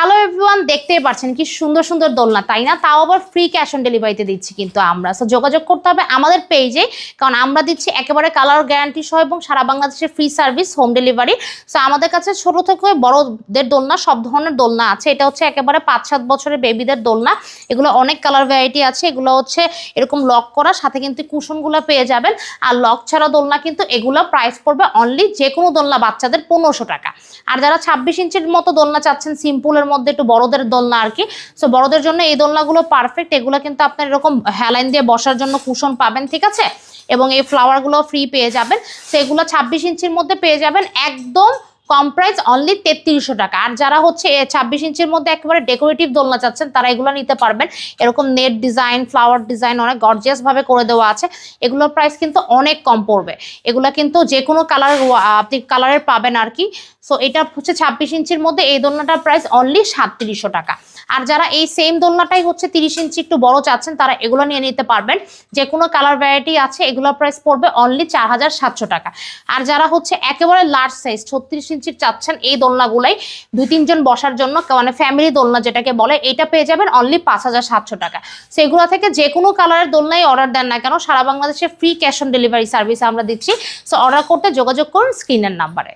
Hello everyone দেখতেই পাচ্ছেন কি সুন্দর সুন্দর দোলনা, তাই না? তাও আবার ফ্রি ক্যাশ অন ডেলিভারিতে দিচ্ছি কিন্তু আমরা। সো যোগাযোগ করতে হবে আমাদের পেজে কারণ আমরা দিচ্ছি একেবারে কালার গ্যারান্টি সহ এবং সারা বাংলাদেশের free service home delivery so আমাদের কাছে ছোট থেকে বড়দের দোলনা, সব ধরনের দোলনা আছে। এটা হচ্ছে একেবারে পাঁচ সাত বছরের বেবিদের দোলনা। এগুলো অনেক কালার ভ্যারাইটি আছে। এগুলো হচ্ছে এরকম লক করা, সাথে কিন্তু কুশনগুলো পেয়ে যাবেন। আর লক ছাড়া দোলনা কিন্তু এগুলো প্রাইস পড়বে অনলি যে কোনো দোলনা বাচ্চাদের পনেরোশো টাকা। আর যারা ছাব্বিশ ইঞ্চির মতো দোলনা চাচ্ছেন সিম্পলের মধ্যে একটু বড়দের দোলনা আর কি। সো বড়দের জন্য এই দোলনাগুলো পারফেক্ট এগুলো কিন্তু আপনার এরকম হ্যালাইন দিয়ে বসার জন্য কুশন পাবেন, ঠিক আছে? এবং এই ফ্লাওয়ারগুলো ফ্রি পেয়ে যাবেন। সেগুলো ছাব্বিশ ইঞ্চির মধ্যে পেয়ে যাবেন একদম কম প্রাইস অনলি তেত্রিশশো টাকা। আর যারা হচ্ছে ছাব্বিশ ইঞ্চির মধ্যে একেবারে ডেকোরেটিভ দোলনা চাচ্ছেন, তারা এগুলো নিতে পারবেন। এরকম নেট ডিজাইন ফ্লাওয়ার ডিজাইন অনেক গর্জিয়াস ভাবে করে দেওয়া আছে। এগুলোর প্রাইস কিন্তু অনেক কম পড়বে। এগুলো কিন্তু যে কোনো কালার আপনি কালারের পাবেন আর কি। সো এটা হচ্ছে ছাব্বিশ ইঞ্চির মধ্যে এই দোলনাটার প্রাইস অনলি সাতত্রিশশো টাকা। আর যারা এই সেম দোলনাটাই হচ্ছে তিরিশ ইঞ্চি একটু বড় চাচ্ছেন, তারা এগুলো নিয়ে নিতে পারবেন। যে কোনো কালার ভ্যারাইটি আছে, এগুলোর প্রাইস পড়বে অনলি চার হাজার সাতশো টাকা। আর যারা হচ্ছে একেবারে লার্জ সাইজ ছত্রিশ ইঞ্চির চাচ্ছেন এই দোলনাগুলাই, দুই তিনজন বসার জন্য মানে ফ্যামিলি দোলনা যেটাকে বলে, এটা পেয়ে যাবেন অনলি পাঁচ হাজার সাতশো টাকা। সেগুলো থেকে যে কোনো কালারের দোলনাই অর্ডার দেন না কেন, সারা বাংলাদেশে free cash on delivery service আমরা দিচ্ছি। সো অর্ডার করতে যোগাযোগ করুন স্ক্রিনের নাম্বারে।